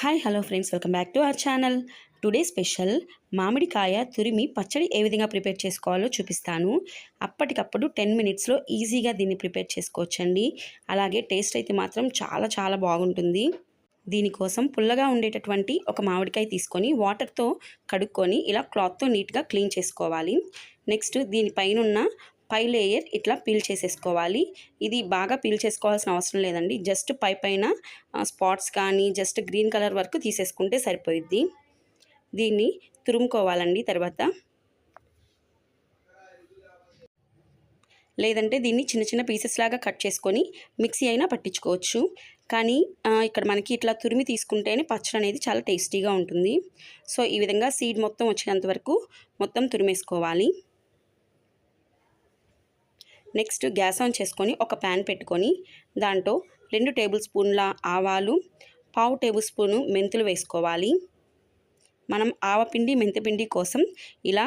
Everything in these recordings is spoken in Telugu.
Hi hello friends welcome back to our channel today special మామిడికాయ తురిమి పచ్చడి ఏ విధంగా ప్రిపేర్ చేసుకోవాలో చూపిస్తాను. అప్పటికప్పుడు టెన్ మినిట్స్లో ఈజీగా దీన్ని ప్రిపేర్ చేసుకోవచ్చండి. అలాగే టేస్ట్ అయితే మాత్రం చాలా చాలా బాగుంటుంది. దీనికోసం పుల్లగా ఉండేటటువంటి ఒక మామిడికాయ తీసుకొని వాటర్తో కడుక్కొని ఇలా క్లాత్తో నీట్గా క్లీన్ చేసుకోవాలి. నెక్స్ట్ దీనిపైనున్న పై లేయర్ ఇట్లా పీల్ చేసేసుకోవాలి. ఇది బాగా పీల్ చేసుకోవాల్సిన అవసరం లేదండి. జస్ట్ పై పైన స్పాట్స్ కానీ జస్ట్ గ్రీన్ కలర్ వరకు తీసేసుకుంటే సరిపోయిద్ది. దీన్ని తురుముకోవాలండి తర్వాత. లేదంటే దీన్ని చిన్న చిన్న పీసెస్ లాగా కట్ చేసుకొని మిక్సీ అయినా పట్టించుకోవచ్చు. కానీ ఇక్కడ మనకి ఇట్లా తురిమి తీసుకుంటేనే పచ్చడి అనేది చాలా టేస్టీగా ఉంటుంది. సో ఈ విధంగా సీడ్ మొత్తం వచ్చేంత వరకు మొత్తం తురిమేసుకోవాలి. నెక్స్ట్ గ్యాస్ ఆన్ చేసుకొని ఒక ప్యాన్ పెట్టుకొని దాంట్లో రెండు టేబుల్ స్పూన్ల ఆవాలు పావు టేబుల్ స్పూను మెంతులు వేసుకోవాలి. మనం ఆవపిండి మెంతిపిండి కోసం ఇలా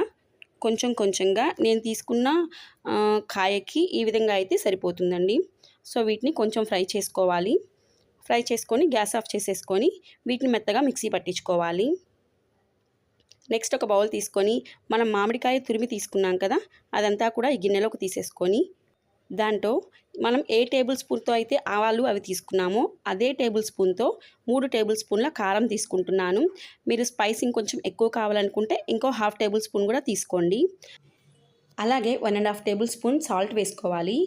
కొంచెం కొంచెంగా నేను తీసుకున్న కాయకి ఈ విధంగా అయితే సరిపోతుందండి. సో వీటిని కొంచెం ఫ్రై చేసుకోవాలి. ఫ్రై చేసుకొని గ్యాస్ ఆఫ్ చేసేసుకొని వీటిని మెత్తగా మిక్సీ పట్టించుకోవాలి. నెక్స్ట్ ఒక బౌల్ తీసుకొని మనం మామిడికాయ తురిమి తీసుకున్నాం కదా అదంతా కూడా ఈ గిన్నెలోకి తీసేసుకొని దాంట్లో మనం ఏ టేబుల్ స్పూన్తో అయితే ఆవాలు అవి తీసుకున్నామో అదే టేబుల్ స్పూన్తో మూడు టేబుల్ స్పూన్ల కారం తీసుకుంటున్నాను. మీరు స్పైస్ ఇంకొంచెం ఎక్కువ కావాలనుకుంటే ఇంకో హాఫ్ టేబుల్ స్పూన్ కూడా తీసుకోండి. అలాగే one and half table spoon salt వేసుకోవాలి.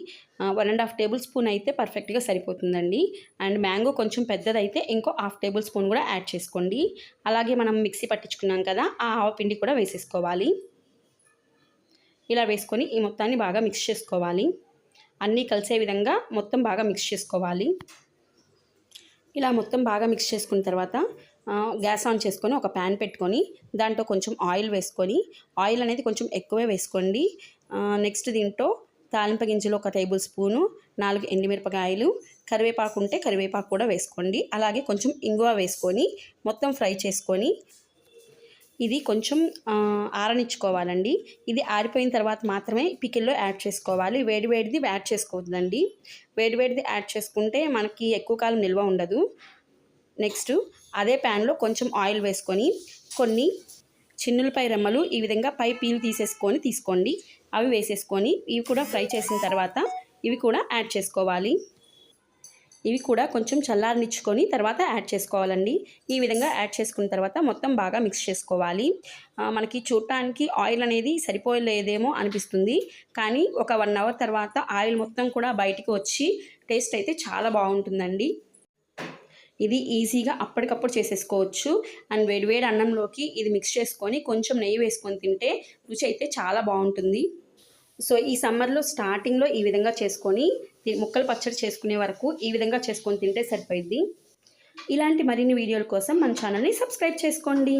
One and half table spoon అయితే పర్ఫెక్ట్గా సరిపోతుందండి. అండ్ మ్యాంగో కొంచెం పెద్దదైతే ఇంకో హాఫ్ టేబుల్ స్పూన్ కూడా యాడ్ చేసుకోండి. అలాగే మనం మిక్సీ పట్టించుకున్నాం కదా ఆ ఆవ పిండి కూడా వేసేసుకోవాలి. ఇలా వేసుకొని ఈ మొత్తాన్ని బాగా మిక్స్ చేసుకోవాలి. అన్నీ కలిసే విధంగా మొత్తం బాగా మిక్స్ చేసుకోవాలి. ఇలా మొత్తం బాగా మిక్స్ చేసుకున్న తర్వాత గ్యాస్ ఆన్ చేసుకొని ఒక ప్యాన్ పెట్టుకొని దాంట్లో కొంచెం ఆయిల్ వేసుకొని ఆయిల్ అనేది కొంచెం ఎక్కువే వేసుకోండి. నెక్స్ట్ దీంట్లో తాలింప గింజలు ఒక టేబుల్ స్పూను నాలుగు ఎండిమిరపకాయలు కరివేపాకు ఉంటే కరివేపాకు కూడా వేసుకోండి. అలాగే కొంచెం ఇంగువ వేసుకొని మొత్తం ఫ్రై చేసుకొని ఇది కొంచెం ఆరనిచ్చుకోవాలండి. ఇది ఆరిపోయిన తర్వాత మాత్రమే పికిల్లో యాడ్ చేసుకోవాలి. వేడివేడిది యాడ్ చేసుకోవద్దండి. వేడివేడిది యాడ్ చేసుకుంటే మనకి ఎక్కువ కాలం నిల్వ ఉండదు. నెక్స్ట్ అదే ప్యాన్లో కొంచెం ఆయిల్ వేసుకొని కొన్ని చిన్నులపై రెమ్మలు ఈ విధంగా పై పీల్ తీసేసుకొని తీసుకోండి. అవి వేసేసుకొని ఇవి కూడా ఫ్రై చేసిన తర్వాత ఇవి కూడా యాడ్ చేసుకోవాలి. ఇవి కూడా కొంచెం చల్లారనిచ్చుకొని తర్వాత యాడ్ చేసుకోవాలండి. ఈ విధంగా యాడ్ చేసుకున్న తర్వాత మొత్తం బాగా మిక్స్ చేసుకోవాలి. మనకి చూడటానికి ఆయిల్ అనేది సరిపోలేదేమో అనిపిస్తుంది. కానీ ఒక వన్ అవర్ తర్వాత ఆయిల్ మొత్తం కూడా బయటికి వచ్చి టేస్ట్ అయితే చాలా బాగుంటుందండి. ఇది ఈజీగా అప్పటికప్పుడు చేసేసుకోవచ్చు. అండ్ వేడివేడి అన్నంలోకి ఇది మిక్స్ చేసుకొని కొంచెం నెయ్యి వేసుకొని తింటే రుచి అయితే చాలా బాగుంటుంది. సో ఈ సమ్మర్లో స్టార్టింగ్లో ఈ విధంగా చేసుకొని ముక్కలు పచ్చడి చేసుకునే వరకు ఈ విధంగా చేసుకొని తింటే సరిపోయిద్ది. ఇలాంటి మరిన్ని వీడియోల కోసం మన ఛానల్ని సబ్స్క్రైబ్ చేసుకోండి.